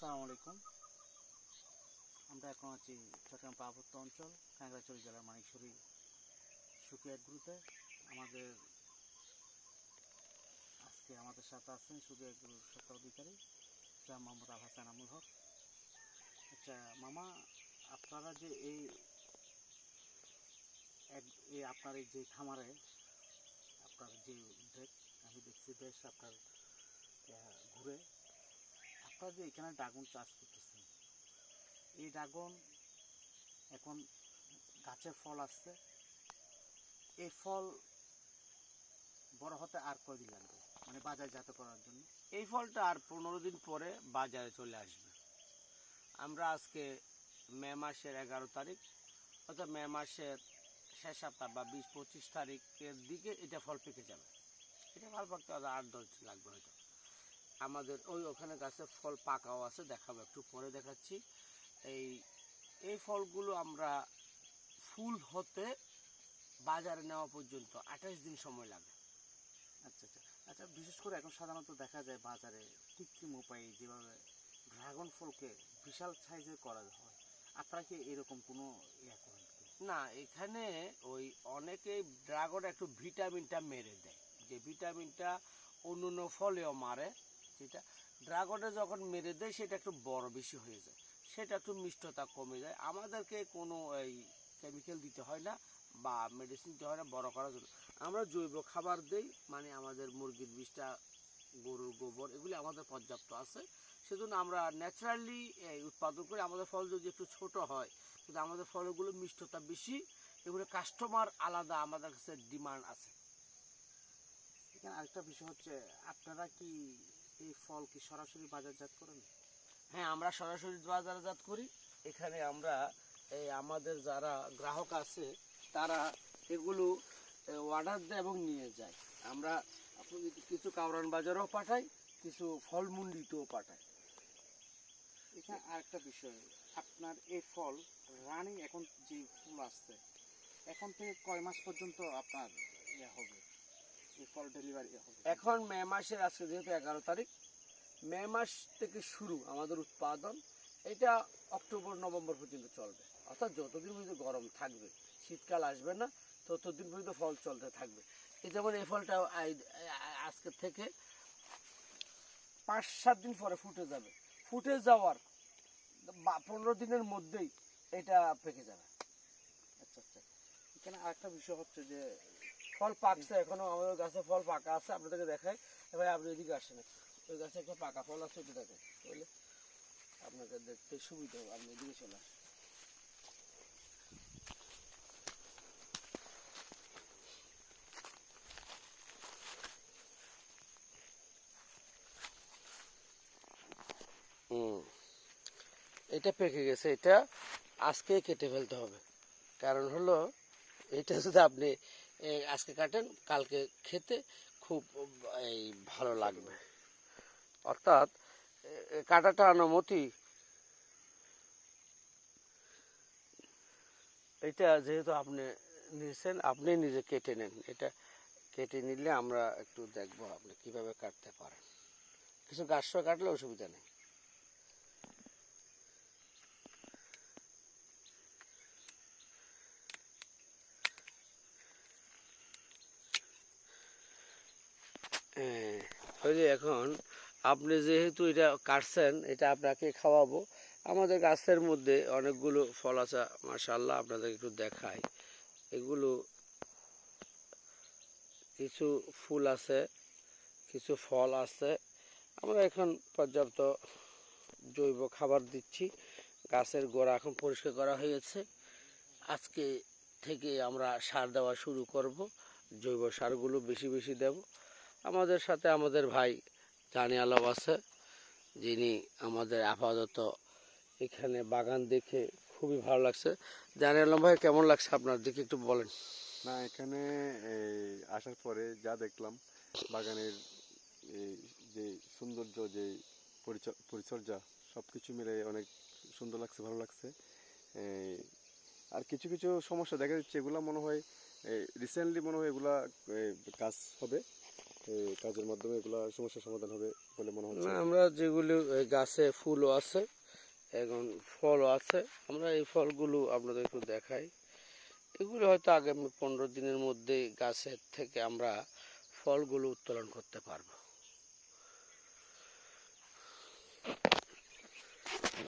আসসালামু আলাইকুম। আমরা এখন আছি চট্টগ্রাম পার্বত্য অঞ্চল, খাগড়াছড়ি জেলার মানিকছড়ি সুকিয়া গ্রুপে আমাদের আজকে আমাদের সাথে আছেন সুকিয়া গ্রুপ স্বত্বাধিকারী যা মোহাম্মদ আল হাসান আমুল হক। আচ্ছা মামা, আপনারা যে এই এই আপনার এই যে খামারে, আপনার যে ডেক আমি দেখছি বেশ আপনার ঘুরে যে এখানে ড্রাগন চাষ করতেছেন এই ড্রাগন এখন গাছের ফল আসছে। এই ফল বড় হতে আর কয়দিন লাগবে? মানে বাজারজাত করার জন্য। এই ফলটা আর পনেরো দিন পরে বাজারে চলে আসবে। আমরা আজকে মে মাসের এগারো তারিখ, অর্থাৎ মে মাসের শেষ সপ্তাহ বা বিশ পঁচিশ তারিখের দিকে এটা ফল পেকে যাবে। এটা ফল পাকতে আট দশ লাগবে হয়তো। আমাদের ওই ওখানে গাছে ফল পাকাও আছে দেখাবো একটু পরে দেখাচ্ছি। এই এই ফলগুলো আমরা ফুল হতে বাজারে নেওয়া পর্যন্ত আঠাশ দিন সময় লাগে। আচ্ছা আচ্ছা। আচ্ছা বিশেষ করে এখন সাধারণত দেখা যায় বাজারে কৃত্রিম উপায়ে যেভাবে ড্রাগন ফলকে বিশাল সাইজের করা হয়। আপনারা কি এরকম কোনো ইয়া করেন না এখানে ওই অনেকে ড্রাগন একটু ভিটামিনটা মেরে দেয়। যে ভিটামিনটা অন্য অন্য ফলেও মারে সেটা ড্রাগনে যখন মেরে দেয়, সেটা একটু বড় বেশি হয়ে যায়। সেটা একটু মিষ্টতা কমে যায়। আমাদেরকে কোনো এই কেমিক্যাল দিতে হয় না বা মেডিসিন দিতে হয় না, বড় করার জন্য। আমরা জৈব খাবার দেই মানে আমাদের মুরগির বিষটা, গরুর গোবর, এগুলি আমাদের পর্যাপ্ত আছে। সেজন্য আমরা ন্যাচারালি উৎপাদন করি। আমাদের ফল যদি একটু ছোট হয়, কিন্তু আমাদের ফলগুলো মিষ্টতা বেশি, এগুলো কাস্টমার আলাদা আমাদের কাছে ডিমান্ড আছে। এখানে আরেকটা বিষয় হচ্ছে, আপনারা কি এই ফল কি সরাসরি বাজারজাত করেন? হ্যাঁ আমরা সরাসরি বাজারজাত করি। এখানে আমরা, এই আমাদের যারা গ্রাহক আছে, তারা এগুলো অর্ডার দেয় এবং নিয়ে যায়। আমরা কিছু কাউরান বাজারেও পাঠাই, কিছু ফলমুন্ডিতেও পাঠাই। এখানে আরেকটা বিষয়। আপনার এই ফল রানিং এখন যে ফুল আসছে, এখন থেকে কয় মাস পর্যন্ত আপনার ইয়ে হবে? এই ফল ডেলিভারি হবে? এখন মে মাসের, আজকে যেহেতু এগারো তারিখ মে মাস থেকে শুরু আমাদের উৎপাদন, এটা অক্টোবর, নভেম্বর পর্যন্ত চলবে। অর্থাৎ যতদিন পর্যন্ত গরম থাকবে, শীতকাল আসবে না, ততদিন পর্যন্ত ফল চলতে থাকবে। এই যেমন এই ফলটা আজকে থেকে পাঁচ সাত দিন পরে ফুটে যাবে। ফুটে যাওয়ার পনেরো দিনের মধ্যেই এটা পেকে যাবে। আচ্ছা আচ্ছা। এখানে আরেকটা বিষয় হচ্ছে যে, ফল পাকছে, এখনও আমাদের গাছে ফল পাকা আছে, আপনাদেরকে দেখাই। এবার আপনি এদিকে আসেন। ওই গাছে একটা পাকা ফল আছে ওটা দেখেন বুঝলে আপনাকে দেখতে সুবিধা হবে। আপনি এদিকে চলে আসেন। এটা পেকে গেছে। এটা আজকে কেটে ফেলতে হবে। কারণ হলো, এটা যদি আপনি আজকে কাটেন, কালকে খেতে খুব, এই, ভালো লাগবে। অর্থাৎ কাটাটা অনুমতি এটা যেহেতু আপনি নিয়েছেন, আপনি নিজে কেটে নেন। এটা কেটে নিলে আমরা একটু দেখব আপনি কীভাবে কাটতে পারেন। কিছু গাছ কাটলে অসুবিধা নেই। ওই যে এখন আপনি যেহেতু এটা কাটছেন, এটা আপনাকে খাওয়াবো। আমাদের গাছের মধ্যে অনেকগুলো ফল আছে মাশাল্লাহ আপনাদের একটু দেখাই। এগুলো কিছু ফুল আছে, কিছু ফল আছে। আমরা এখন পর্যাপ্ত জৈব খাবার দিচ্ছি। গাছের গোড়া এখন পরিষ্কার করা হয়েছে। আজকে থেকে আমরা সার দেওয়া শুরু করব, জৈব সারগুলো বেশি বেশি দেব। আমাদের সাথে আমাদের ভাই জানি আলম আছে, যিনি আমাদের আপাতত এখানে বাগান দেখে খুবই ভালো লাগছে। জানি আলম ভাই, কেমন লাগছে আপনার দিকে একটু বলেন। না, এখানে আসার পরে যা দেখলাম, বাগানের যে সৌন্দর্য, যে পরিচ- পরিচর্যা সব কিছু মিলে অনেক সুন্দর লাগছে, ভালো লাগছে। আর কিছু কিছু সমস্যা দেখা যাচ্ছে, এগুলা মনে হয় রিসেন্টলি মনে হয় এগুলা কাজ হবে। কাজের মাধ্যমে এগুলো সমস্যার সমাধান হবে বলে মনে হচ্ছে? আমরা যেগুলো গাছে ফুলও আছে, এখন ফলও আছে। আমরা এই ফলগুলো আপনাদের একটু দেখাই। এগুলো হয়তো আগামী পনেরো দিনের মধ্যে গাছের থেকে আমরা ফলগুলো উত্তোলন করতে পারব।